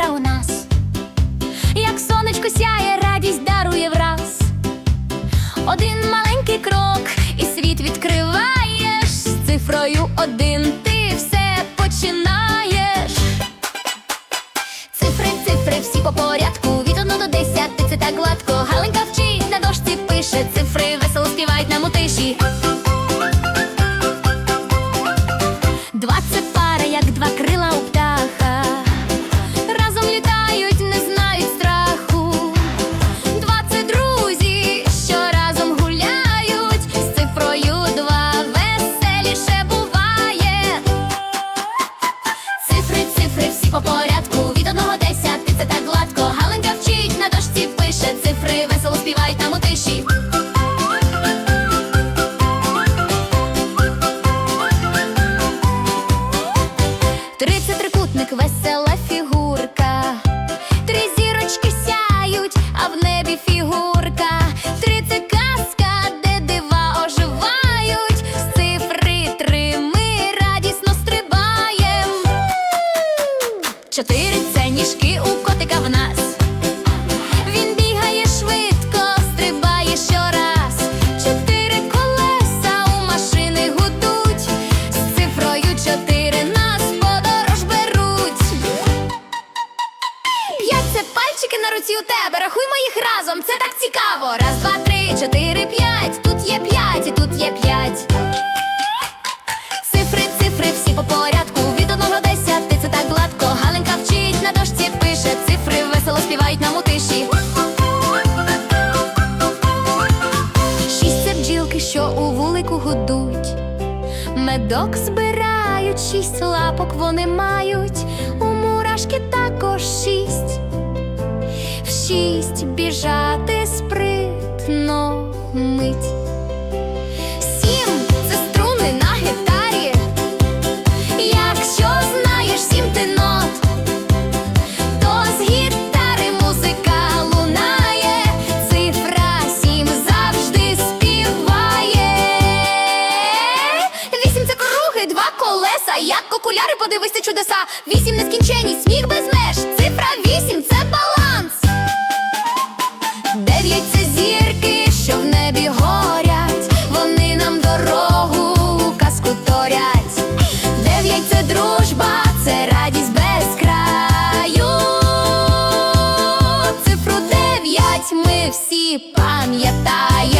завтра у нас, як сонечко сяє, радість дарує враз. Один маленький крок, і світ відкриваєш з цифрою один. Ти все починаєш. Цифри, цифри, всі по порядку. Від одну до десяти це так гладко. Галенька вчить на дошці пише. Цифри весело співають нам у тиші. Чотири це ніжки у котика в нас. Він бігає швидко, стрибає щораз. Чотири колеса у машини гудуть. З цифрою чотири нас подорож беруть. П'ять це пальчики на руці у тебе. Рахуймо їх разом, це так цікаво. Раз, два, три, чотири, п'ять. Тут є п'ять, Медок збирають, шість лапок вони мають. У мурашки також шість. В шість біжати спритно як окуляри, подивися чудеса. Вісім нескінченість, сміх без меж. Цифра вісім це баланс. Дев'ять це зірки, що в небі горять. Вони нам дорогу у казку торять. Дев'ять це дружба, це радість без краю. Цифру дев'ять ми всі пам'ятаємо.